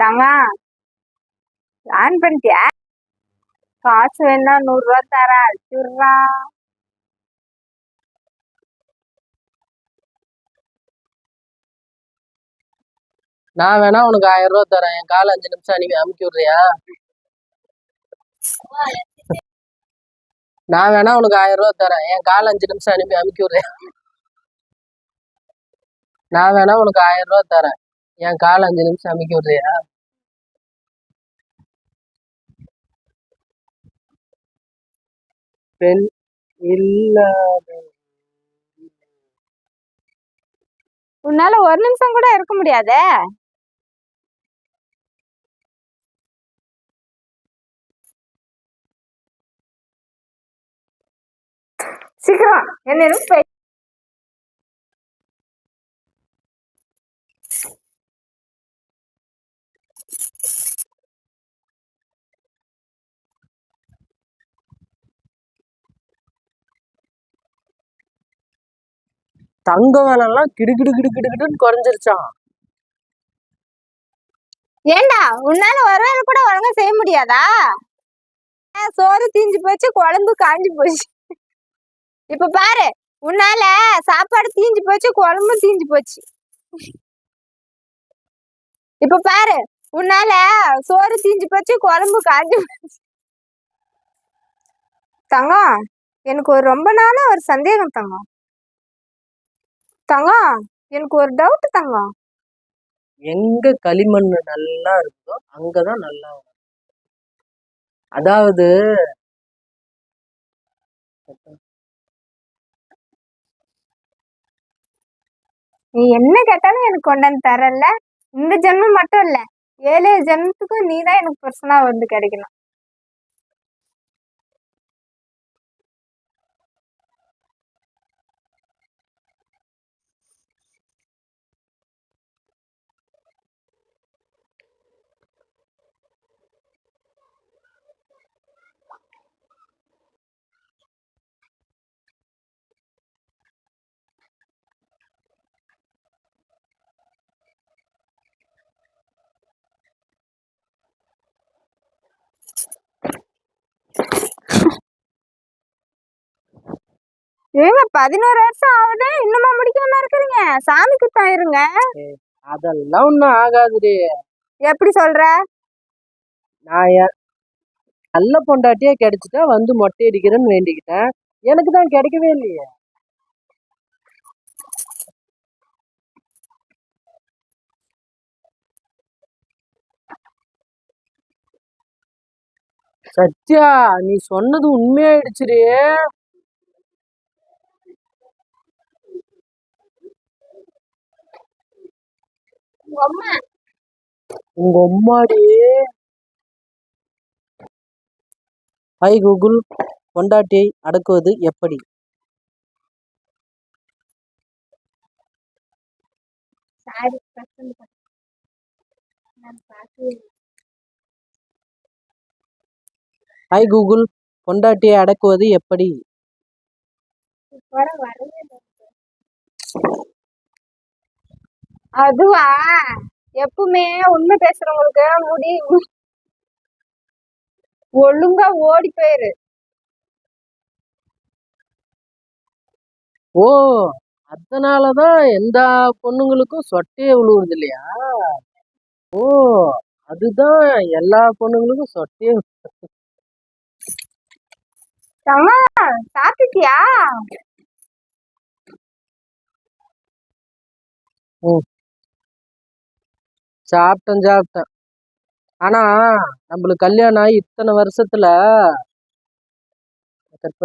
தங்க ஆன் பண்ணிட்டியா? காசு வேணா நூறு ரூபா தரேன் அடிச்சுடுறா நான் வேணா உனக்கு ஆயிரம் ரூபா தரேன் என் கால அஞ்சு நிமிஷம் நீங்க அமுக்கி விடுறியா? நான் வேணா உனக்கு ஆயிரம் ரூபா தரேன் என் கால அஞ்சு நிமிஷம் அனுப்பி அமுக்கி விடுறேன் நான் வேணா உனக்கு ஆயிரம் ரூபா தரேன். என் கால் அஞ்சு நிமிஷம் அமைக்க விடுறியா? பெண் இல்லாத உன்னால ஒரு நிமிஷம் கூட இருக்க முடியாதே? சீக்கிரம். என்ன தங்க விலைலாம் கிடுகிடு கிடு கிடு குறைஞ்சிருச்சான் ஏண்டா? உன்னால ஒரு வேலை கூட ஒழுங்கா செய்ய முடியாதா? சோறு தீஞ்சு போச்சு குழம்பு காஞ்சு போச்சு. இப்ப பாரு உன்னால சாப்பாடு தீஞ்சு போச்சு குழம்பு தீஞ்சு போச்சு. இப்ப பாரு உன்னால சோறு தீஞ்சு போச்சு குழம்பு காஞ்சி போச்சு. தங்கம் எனக்கு ஒரு ரொம்ப நாளா ஒரு சந்தேகம் தங்கம். தங்கம் எனக்கு ஒரு டவுட் தங்கம் எங்க களிமண் நல்லா இருக்குதோ அங்கதான் நல்லா வரும். அதாவது நீ என்ன கேட்டாலும் எனக்கு கொண்டாந்து தரல. இந்த ஜென்மம் மட்டும் இல்ல ஏழு ஜென்மத்துக்கும் நீ தான் எனக்கு பர்சனா வந்து கிடைக்கணும். ஏங்க பதினோரு வருஷம் ஆகுது. இன்னுமா முடிக்காம இருக்கிறீங்க? சாமிக்கு தாயிருங்க அதெல்லாம் ஒண்ணும் ஆகாதுடி. எப்படி சொல்ற? நான் என் நல்ல பொண்டாட்டியே கிடைச்சிட்டா வந்து மொட்டை அடிக்கிறேன்னு வேண்டிக்கிட்டேன். எனக்கு தான் கிடைக்கவே இல்லையே. சத்யா நீ சொன்னது உண்மையாயிடுச்சுடி. உங்க அம்மாடி. ஹாய் கூகுள் பொண்டாட்டியை அடக்குவது எப்படி? ஹாய் கூகுள் பொண்டாட்டியை அடக்குவது எப்படி. அதுவா? எப்பவுமே உண்மை பேசுறவங்களுக்கு முடி ஒழுங்கா ஓடி போயிரு. ஓ அதனாலதான் எந்த பொண்ணுங்களுக்கும் சொட்டையே விழுவுறது இல்லையா ஓ அதுதான் எல்லா பொண்ணுங்களுக்கும் சொட்டையே சாப்பிட்டியா சாப்பிட்டேன் சாப்பிட்டேன் ஆனா நம்மளுக்கு கல்யாணம் ஆகி இத்தனை வருஷத்துல கட்